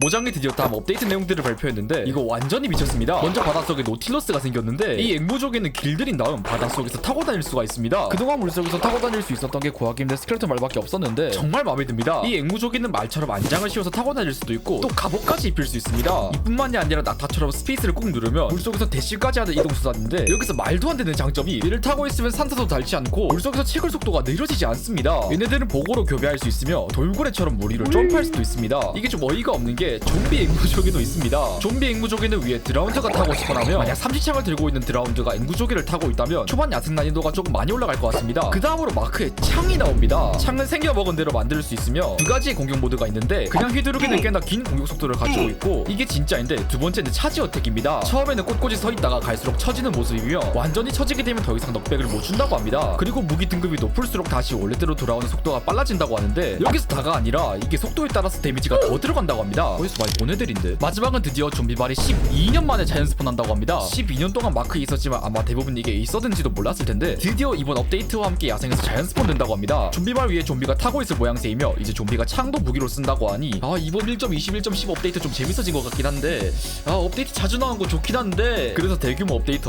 모장이 드디어 다음 업데이트 내용들을 발표했는데 이거 완전히 미쳤습니다. 먼저 바닷속에 노틸러스가 생겼는데 이 앵무족에는 길들인 다음 바닷속에서 타고 다닐 수가 있습니다. 그동안 물속에서 타고 다닐 수 있었던 게 힘든 스켈레톤 말밖에 없었는데 정말 마음에 듭니다. 이 앵무족에는 말처럼 안장을 씌워서 타고 다닐 수도 있고 또 갑옷까지 입힐 수 있습니다. 이뿐만이 아니라 낙타처럼 스페이스를 꾹 누르면 물속에서 대시까지 하는 이동 수단인데 여기서 말도 안 되는 장점이 얘를 타고 있으면 산타도 닳지 않고 물속에서 채굴 속도가 느려지지 않습니다. 얘네들은 보고로 교배할 수 있으며 돌고래처럼 물 위로 점프할 수도 있습니다. 이게 좀 어이가 없는 게 좀비 앵무족에도 있습니다. 좀비 앵무족에는 위에 드라운드가 타고 싶어라면 만약 삼지창을 들고 있는 드라운드가 앵무족이를 타고 있다면 초반 야생 난이도가 조금 많이 올라갈 것 같습니다. 그 다음으로 마크에 창이 나옵니다. 창은 생겨 먹은 대로 만들 수 있으며 두 가지의 공격 모드가 있는데 그냥 휘두르기는 꽤나 긴 공격 속도를 가지고 있고 이게 진짜인데 두 번째는 차지 어택입니다. 처음에는 꼿꼿이 서 있다가 갈수록 처지는 모습이며 완전히 처지게 되면 더 이상 넉백을 못 준다고 합니다. 그리고 무기 등급이 높을수록 다시 원래대로 돌아오는 속도가 빨라진다고 하는데 여기서 다가 아니라 이게 속도에 따라서 데미지가 더 들어간다고 합니다. 어디서 많이 보내드린데 마지막은 드디어 좀비발이 12년 만에 자연 스폰한다고 합니다. 12년 동안 마크 있었지만 아마 대부분 이게 있었는지도 몰랐을 텐데 드디어 이번 업데이트와 함께 야생에서 자연 스폰 된다고 합니다. 좀비발 위에 좀비가 타고 있을 모양새이며 이제 좀비가 창도 무기로 쓴다고 하니 아 이번 1.21.10 업데이트 좀 재밌어진 것 같긴 한데 아 업데이트 자주 나온 거 좋긴 한데 그래서 대규모 업데이트